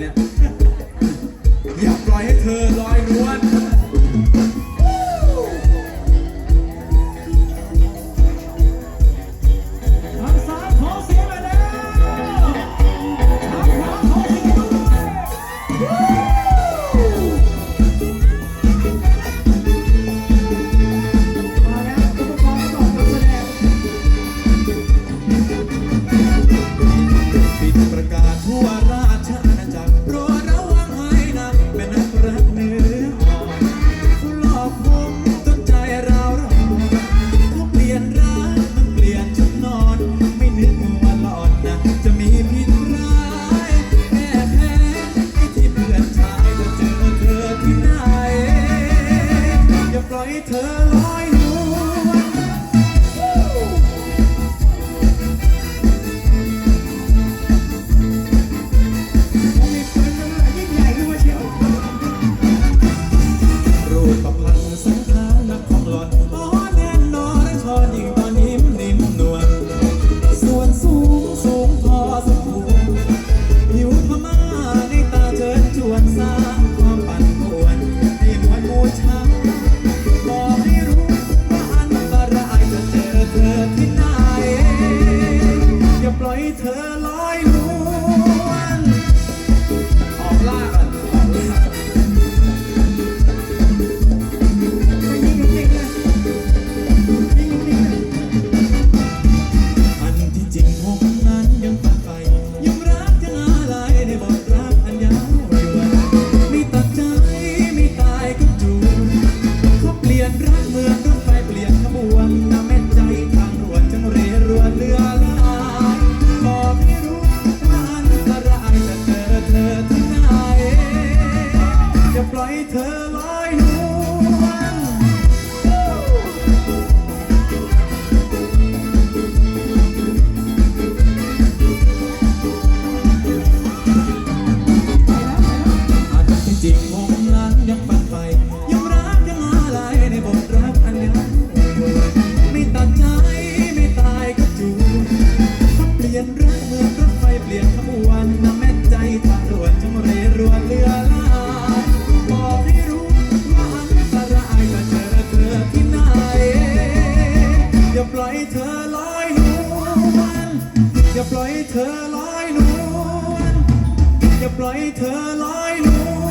เนี่ย อย่าปล่อยให้เธอลอยนวล the light. เธอล รถไฟเปลี่ยนขบวนนะแม่ใจทางวนจงเรรวนเรือลาบอกให้รู้ว่าอันตรายถ้าเจอเธอที่หนอย่าปล่อยเธอลอยนวลอย่าปล่อยเธอลอยนวลอย่าปล่อยเธอลอยนวล